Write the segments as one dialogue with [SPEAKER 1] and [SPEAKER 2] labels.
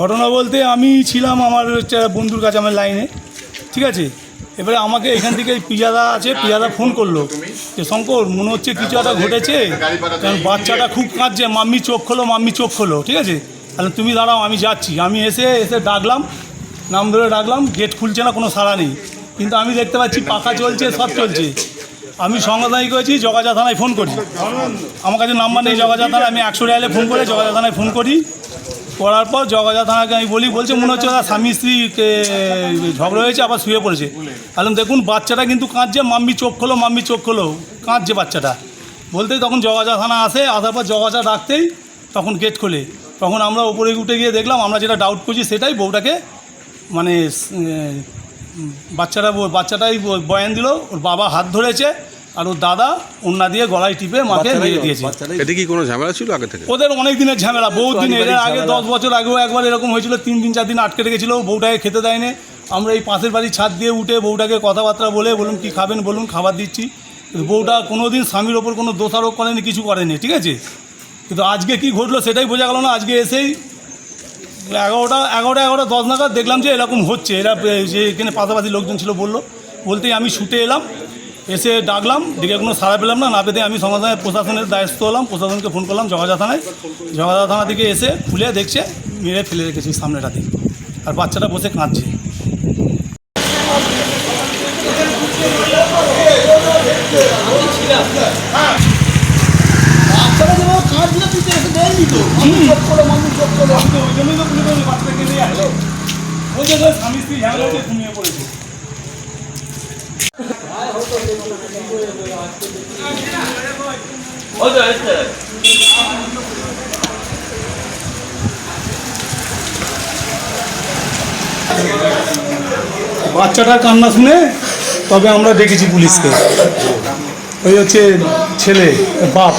[SPEAKER 1] ঘটনা বলতে আমি ছিলাম আমার হচ্ছে বন্ধুর কাছে আমার লাইনে, ঠিক আছে? এবারে আমাকে এখান থেকে পিজাদা আছে পিজাদা ফোন করল। যে শঙ্কর, মনে হচ্ছে কিছু একটা ঘটেছে? কারণ বাচ্চাটা খুব কাঁদছে, মাম্মি চোখ খোলো, মাম্মি চোখ খোলো ঠিক আছে? তাহলে তুমি দাঁড়াও, আমি যাচ্ছি। আমি এসে এসে ডাকলাম, নাম ধরে ডাকলাম গেট খুলছে না, কোনো সাড়া নেই। কিন্তু আমি দেখতে পাচ্ছি পাখা চলছে, সব চলছে। আমি সংবাদায়ী করেছি, জগাজা থানায় ফোন করি। আমার কাছে নাম্বার নেই, জগাজা থানায় আমি একশো রিয়ালে ফোন করে জগাজা থানায় ফোন করি। করার পর জগাজা থানাকে আমি বলি বলছে মনে হচ্ছে ওরা স্বামী স্ত্রীকে ঝগড়া হয়েছে আবার শুয়ে পড়েছে। তাহলে দেখুন বাচ্চাটা কিন্তু কাঁদছে মাম্মি চোখ খোলো মাম্মি চোখ খোলো কাঁদছে বাচ্চাটা। বলতেই তখন জগাজা থানা আসে আসার পর জগাজা ডাকতেই তখন গেট খোলে। তখন আমরা উপরে উঠে গিয়ে দেখলাম আমরা যেটা ডাউট করছি সেটাই বউটাকে মানে উম, বাচ্চাটা বাচ্চাটাই বয়ান দিল ওর বাবা হাত ধরেছে আর ওর দাদা ওন্না দিয়ে গলায় টিপে মাকে দিয়ে দিয়েছে।
[SPEAKER 2] এটা কি কোনো ঝামেলা ছিল আগে থেকে?
[SPEAKER 1] ওদের অনেক দিনের ঝামেলা বহুত দিন এর আগে দশ বছর আগেও একবার এরকম হয়েছিল তিন দিন চার দিন আটকে রেখেছিল বউটাকে খেতে দেয়নি। আমরা এই পাশের বাড়ির ছাদ দিয়ে উঠে বউটাকে কথাবার্তা বলে বলুন কি খাবেন বলুন খাবার দিচ্ছি। বউটা কোনো দিন স্বামীর ওপর কোনো দোষারোপ করেনি কিছু করেনি ঠিক আছে? কিন্তু আজকে কি ঘটলো সেটাই বোঝা গেল না আজকে এসেই এগারোটা এগারোটা এগারোটা দশ নাগাদ দেখলাম যে এরকম হচ্ছে। এরা যে এখানে পাশাপাশি লোকজন ছিল বলল বলতেই আমি ছুটে এলাম। এসে ডাকলাম ডেকে কোনো সাড়া পেলাম না না পেতে আমি সমাধানের প্রশাসনের দায়িত্ব হলাম প্রশাসনকে ফোন করলাম জগাজা থানায়। জগাজা থানা থেকে এসে খুলে দেখছে মেরে ফেলে রেখেছি সামনেটা সামনেটাতে। আর বাচ্চাটা বসে কাঁদছে। ওই জন্যই তো পুলিশ নিয়ে আসলো বলছে যে স্বামী স্ত্রী ঝামেলা ঘুমিয়ে পড়েছে। বাচ্চাটার কান্না শুনে তবে আমরা ডেকেছি পুলিশকে। ওই হচ্ছে ছেলে বাপ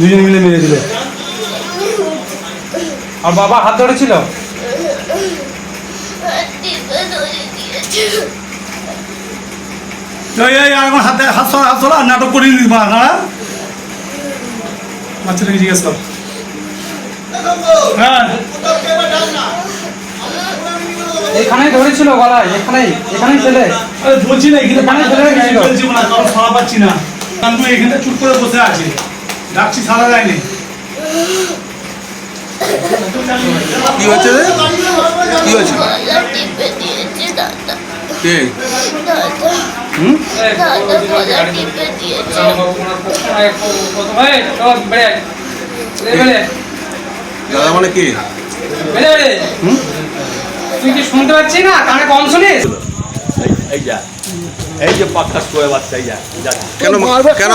[SPEAKER 1] দুজন মিলে মেরে দিল।
[SPEAKER 3] আর বাবা হাত ধরেছিল?
[SPEAKER 1] এই এই আর এখন হাতে হাত সরা হাত সরা নাটক করে দিস মা না বাচ্চাটাকে জিজ্ঞেস কর হ্যাঁ
[SPEAKER 3] এখানেই ধরেছিল গলায় এখানেই এখানেই ছেলে।
[SPEAKER 1] বলছি না এখানে
[SPEAKER 3] এখানে ছেলে রেখেছিল।
[SPEAKER 1] বলছি না কারণ সারা পাচ্ছি না। কারণ তুই এখানে চুপ করে বসে আছে। ডাকছি সারা যায়নি
[SPEAKER 2] কি হচ্ছে কি কে?
[SPEAKER 4] দাদা
[SPEAKER 2] মানে কি?
[SPEAKER 3] তুই কি শুনতে পাচ্ছিস না? কানে কম শুনিস?
[SPEAKER 5] এই যা। এই যে পাক্কা শোয়ে বাচ্চা এই যা
[SPEAKER 2] কেন কেন